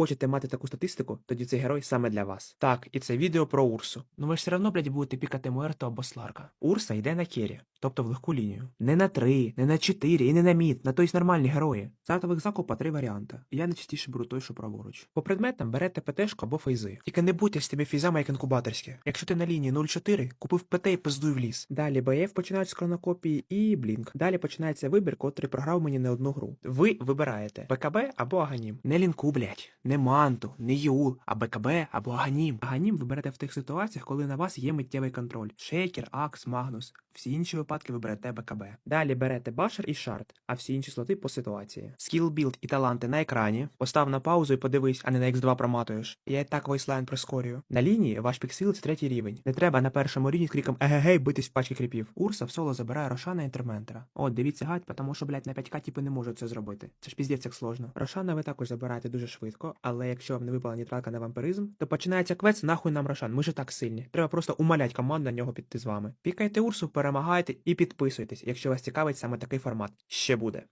Хочете мати таку статистику, тоді цей герой саме для вас. Так, і це відео про Урсу. Ну ви ж все одно, блядь, будете пікати Муерто або Сларка. Урса йде на кері, тобто в легку лінію. Не на 3, не на 4 і не на мід, на той нормальні герої. Стартових закупа три варіанти. Я найчастіше беру той, що праворуч. По предметам берете ПТшку або фейзи. Тільки не будьте з тими фізами, як інкубаторські. Якщо ти на лінії 0,4, купив ПТ і пиздуй в ліс. Далі БФ починають з кронокопії і Блінк. Далі починається вибір, котрий програв мені не одну гру. Ви вибираєте БКБ або Аганім. Не лінку, блять, не манту, не Юл, а БКБ або Аганім. Аганім ви берете в тих ситуаціях, коли на вас є миттєвий контроль. Шейкер, Акс, Магнус. Всі інші випадки ви берете БКБ. Далі берете башер і шарт, а всі інші слоти по ситуації. Скіл білд і таланти на екрані. Постав на паузу і подивись, а не на X2 проматуєш. Я і так войслайн прискорюю. На лінії ваш піксил це третій рівень. Не треба на першому рівні з криком егегей битись в пачки кріпів. Урса в соло забирає Рошана інтерментера. От, дивіться гать, тому що, блядь, на 5к типи не можуть це зробити. Це ж піздець як сложно. Рошана ви також забираєте дуже швидко, але якщо вам не випала нейтралка на вампиризм, то починається квест нахуй нам Рошан. Ми ж так сильні. Треба просто умалять команду на нього піти з вами. Пікайте Урсу, перемагайте і підписуйтесь, якщо вас цікавить саме такий формат. Ще буде.